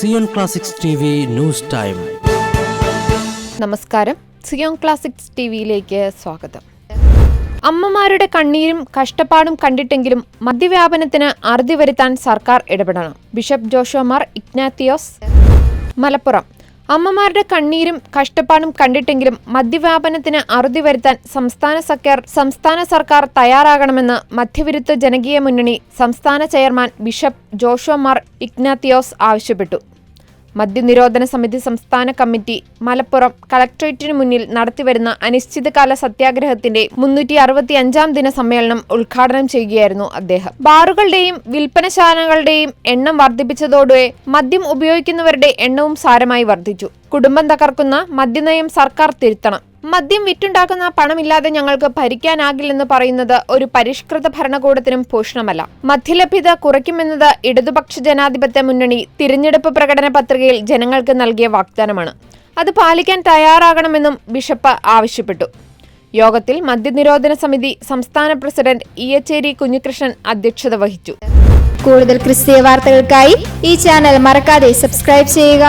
Zion classics T V news time നമസ്കാരം. Zion classics T വിയിലേക്ക് സ്വാഗതം. അമ്മമാരുടെ കണ്ണീരും കഷ്ടപ്പാടും കണ്ടിട്ടെങ്കിലും മദ്യവ്യാപനത്തിന് അറുതി വരുത്താൻ സർക്കാർ ഇടപെടണം. ബിഷപ്പ് ജോഷോമാർ ഇഗ്നാത്തിയോസ് മലപ്പുറം. അമ്മമാരുടെ കണ്ണീരും കഷ്ടപ്പാടും കണ്ടിട്ടെങ്കിലും മദ്യവ്യാപനത്തിന് അറുതി വരുത്താൻ സംസ്ഥാന സർക്കാർ സംസ്ഥാന സർക്കാർ തയ്യാറാകണമെന്ന് മധ്യവിരുദ്ധ ജനകീയ മുന്നണി സംസ്ഥാന ചെയർമാൻ ബിഷപ്പ് ജോഷോമാർ ഇഗ്നാത്തിയോസ് ആവശ്യപ്പെട്ടു. മദ്യനിരോധന സമിതി സംസ്ഥാന കമ്മിറ്റി മലപ്പുറം കളക്ട്രേറ്റിനു മുന്നിൽ നടത്തിവരുന്ന അനിശ്ചിതകാല സത്യാഗ്രഹത്തിന്റെ മുന്നൂറ്റി അറുപത്തി അഞ്ചാം ദിന സമ്മേളനം ഉദ്ഘാടനം ചെയ്യുകയായിരുന്നു അദ്ദേഹം. ബാറുകളുടെയും വിൽപ്പനശാലകളുടെയും എണ്ണം വർദ്ധിപ്പിച്ചതോടെ മദ്യം ഉപയോഗിക്കുന്നവരുടെ എണ്ണവും സാരമായി വർദ്ധിച്ചു. കുടുംബം തകർക്കുന്ന മദ്യനയം സർക്കാർ തിരുത്തണം. മദ്യം വിറ്റുണ്ടാക്കുന്ന പണമില്ലാതെ ഞങ്ങൾക്ക് ഭരിക്കാനാകില്ലെന്ന് പറയുന്നത് ഒരു പരിഷ്കൃത ഭരണകൂടത്തിനും ഭൂഷണമല്ല മദ്യലഭ്യത കുറയ്ക്കുമെന്നത് ഇടതുപക്ഷ ജനാധിപത്യ മുന്നണി തിരഞ്ഞെടുപ്പ് പ്രകടന പത്രികയിൽ ജനങ്ങൾക്ക് നൽകിയ വാഗ്ദാനമാണ്. അത് പാലിക്കാൻ തയ്യാറാകണമെന്നും ബിഷപ്പ് ആവശ്യപ്പെട്ടു. യോഗത്തിൽ മദ്യനിരോധന സമിതി സംസ്ഥാന പ്രസിഡന്റ് ഇയച്ചേരി കുഞ്ഞികൃഷ്ണൻ അധ്യക്ഷത വഹിച്ചു. കൂടുതൽ ക്രിസ്തീയ വാർത്തകൾക്കായി ഈ ചാനൽ മറക്കാതെ സബ്സ്ക്രൈബ് ചെയ്യുക.